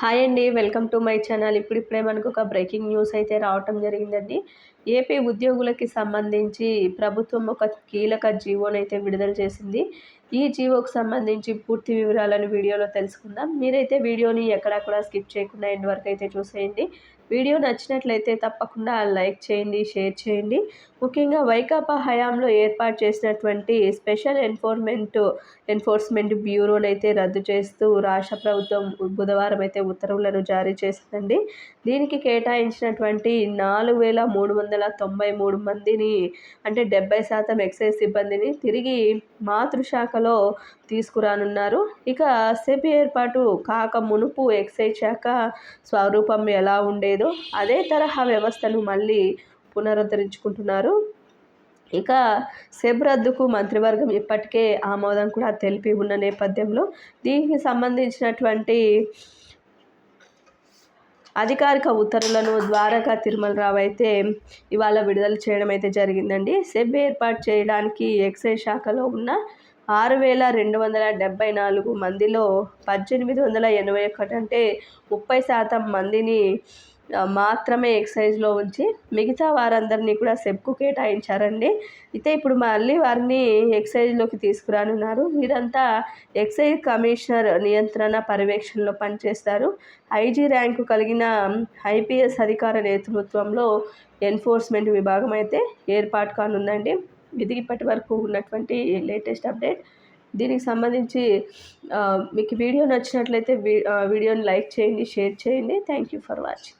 Hi అండి welcome to my channel. ఇప్పుడిప్పుడే మనకు ఒక బ్రేకింగ్ న్యూస్ అయితే రావటం జరిగిందండి. ఏపీ ఉద్యోగులకి సంబంధించి ప్రభుత్వం ఒక కీలక జీవోనైతే విడుదల చేసింది. ఈ జీవోకు సంబంధించి పూర్తి వివరాలను వీడియోలో తెలుసుకుందాం. మీరైతే వీడియోని ఎక్కడా స్కిప్ చేయకుండా ఎండ్ వరకు అయితే చూసేయండి. వీడియో నచ్చినట్లయితే తప్పకుండా లైక్ చేయండి షేర్ చేయండి. ముఖ్యంగా వైకాపా హయాంలో ఏర్పాటు చేసినటువంటి స్పెషల్ ఎన్ఫోర్స్మెంట్ ఎన్ఫోర్స్మెంట్ బ్యూరోని అయితే రద్దు చేస్తూ రాష్ట్ర ప్రభుత్వం బుధవారం అయితే ఉత్తర్వులను జారీ చేసిందండి. దీనికి కేటాయించినటువంటి నాలుగు వేల మూడు వందల తొంభై మూడు మందిని అంటే డెబ్బై శాతం ఎక్సైజ్ సిబ్బందిని తిరిగి మాతృశాఖలో తీసుకురానున్నారు. ఇక సెబి ఏర్పాటు కాక మునుపు ఎక్సైజ్ శాఖ స్వరూపం ఎలా ఉండేదో అదే తరహా వ్యవస్థను మళ్ళీ పునరుద్ధరించుకుంటున్నారు. ఇక సెబ్ రద్దుకు మంత్రివర్గం ఇప్పటికే ఆమోదం కూడా తెలిపి ఉన్న నేపథ్యంలో దీనికి సంబంధించినటువంటి అధికారిక ఉత్తర్వులను ద్వారకా తిరుమలరావు అయితే ఇవాళ విడుదల చేయడం అయితే జరిగిందండి. సెబ్ ఏర్పాటు చేయడానికి ఎక్సైజ్ శాఖలో ఉన్న ఆరు వేల రెండు వందల డెబ్బై నాలుగు మందిలో పద్దెనిమిది వందల ఎనభై ఒకటి అంటే ముప్పై శాతం మందిని మాత్రమే ఎక్సైజ్లో ఉంచి మిగతా వారందరినీ కూడా సెబ్కు కేటాయించారండి. అయితే ఇప్పుడు మళ్ళీ వారిని ఎక్సైజ్లోకి తీసుకురానున్నారు. వీరంతా ఎక్సైజ్ కమిషనర్ నియంత్రణ పర్యవేక్షణలో పనిచేస్తారు. ఐజీ ర్యాంకు కలిగిన ఐపీఎస్ అధికార నేతృత్వంలో ఎన్ఫోర్స్మెంట్ విభాగం అయితే ఏర్పాటు కానుందండి. ఇది ఇప్పటి వరకు ఉన్నటువంటి లేటెస్ట్ అప్డేట్. దీనికి సంబంధించి మీకు వీడియో నచ్చినట్లయితే వీడియోని లైక్ చేయండి షేర్ చేయండి. Thank you for watching.